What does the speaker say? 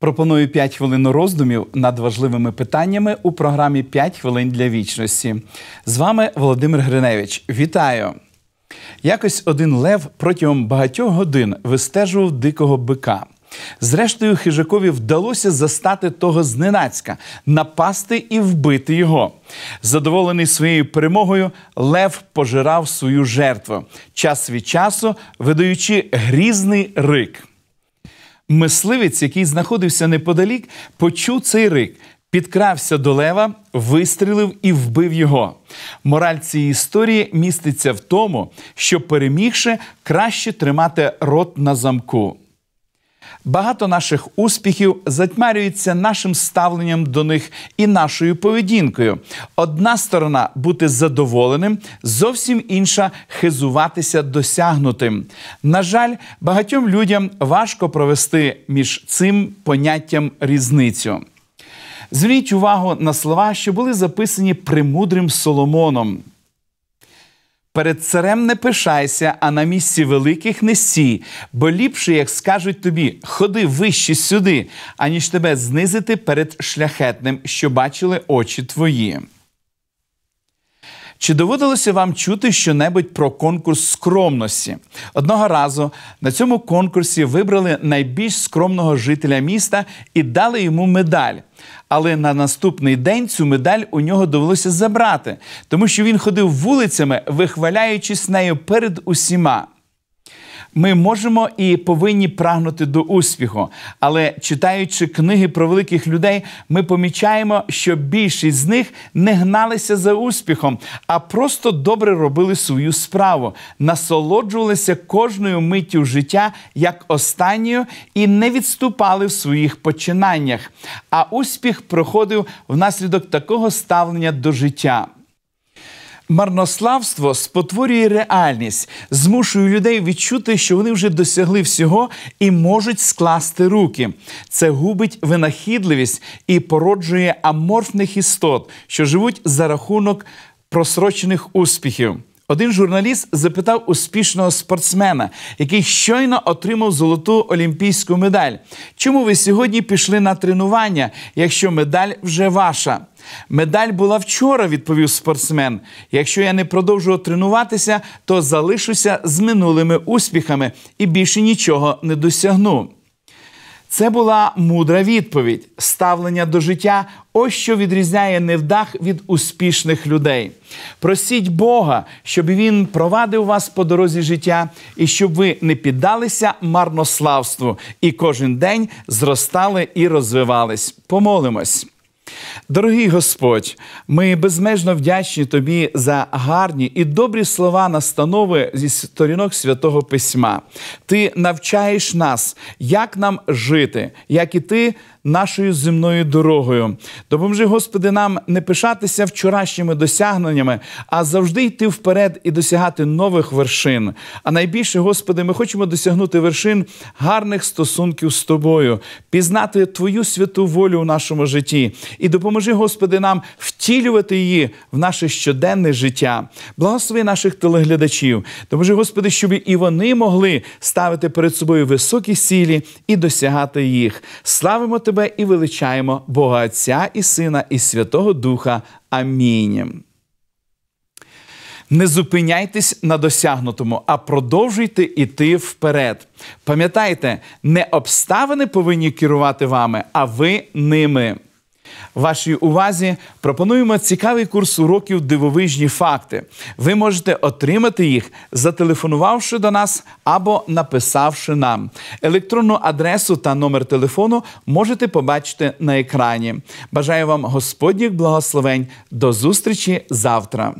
Пропоную 5 хвилин роздумів над важливими питаннями у програмі «5 хвилин для вічності. З вами Володимир Гриневич. Вітаю! Якось один лев протягом багатьох годин вистежував дикого бика. Зрештою, хижакові вдалося застати того зненацька, напасти і вбити його. Задоволений своєю перемогою, Лев пожирав свою жертву, час від часу видаючи грізний рик. Мисливець, який знаходився неподалік, почув цей рик. Підкрався до лева, вистрілив і вбив його. Мораль цієї історії міститься в тому, що перемігши, краще тримати рот на замку. Багато наших успіхів затьмарюється нашим ставленням до них і нашою поведінкою. Одна сторона бути задоволеним, зовсім інша хизуватися досягнутим. На жаль, багатьом людям важко провести між цим поняттям різницю. Зверніть увагу на слова, що були записані премудрим Соломоном. Перед царем не пишайся, а на місці великих не сі, бо ліпше, як скажуть тобі, ходи вище сюди, аніж тебе знизити перед шляхетним, що бачили очі твої. Чи доводилося вам чути щонебудь про конкурс скромності? Одного разу на цьому конкурсі вибрали найбільш скромного жителя міста і дали йому медаль. Але на наступний день цю медаль у нього довелося забрати, тому що він ходив вулицями, вихваляючись нею перед усіма. Ми можемо і повинні прагнути до успіху, але читаючи книги про великих людей, ми помічаємо, що більшість з них не гналися за успіхом, а просто добре робили свою справу, насолоджувалися кожною миттю життя як останньою і не відступали в своїх починаннях. А успіх проходив внаслідок такого ставлення до життя. Марнославство спотворює реальність, змушує людей відчути, що вони вже досягли всього і можуть скласти руки. Це губить винахідливість і породжує аморфних істот, що живуть за рахунок просрочених успіхів. Один журналіст запитав успішного спортсмена, який щойно отримав золоту олімпійську медаль. Чому ви сьогодні пішли на тренування, якщо медаль вже ваша? Медаль була вчора, відповів спортсмен. Якщо я не продовжу тренуватися, то залишуся з минулими успіхами і більше нічого не досягну. Це була мудра відповідь, ставлення до життя, ось що відрізняє невдах від успішних людей. Просіть Бога, щоб Він провадив вас по дорозі життя і щоб ви не піддалися марнославству і кожен день зростали і розвивались. Помолимось. Дорогий Господь, ми безмежно вдячні Тобі за гарні і добрі слова настанови зі сторінок святого Письма. Ти навчаєш нас, як нам жити, як іти нашою земною дорогою. Допоможи, Господи, нам не пишатися вчорашніми досягненнями, а завжди йти вперед і досягати нових вершин. А найбільше, Господи, ми хочемо досягнути вершин гарних стосунків з Тобою, пізнати Твою святу волю у нашому житті. І допоможи, Господи, нам втілювати її в наше щоденне життя. Благослови наших телеглядачів. Допоможи, Господи, щоб і вони могли ставити перед собою високі сілі і досягати їх. Славимо! Тебе і величаємо Бога Отця і Сина, і Святого Духа. Амінь. Не зупиняйтесь на досягнутому, а продовжуйте іти вперед. Пам'ятайте, не обставини повинні керувати вами, а ви ними. Вашій увазі пропонуємо цікавий курс уроків дивовижні факти. Ви можете отримати їх, зателефонувавши до нас або написавши нам. Електронну адресу та номер телефону можете побачити на екрані. Бажаю вам Господніх благословень. До зустрічі завтра.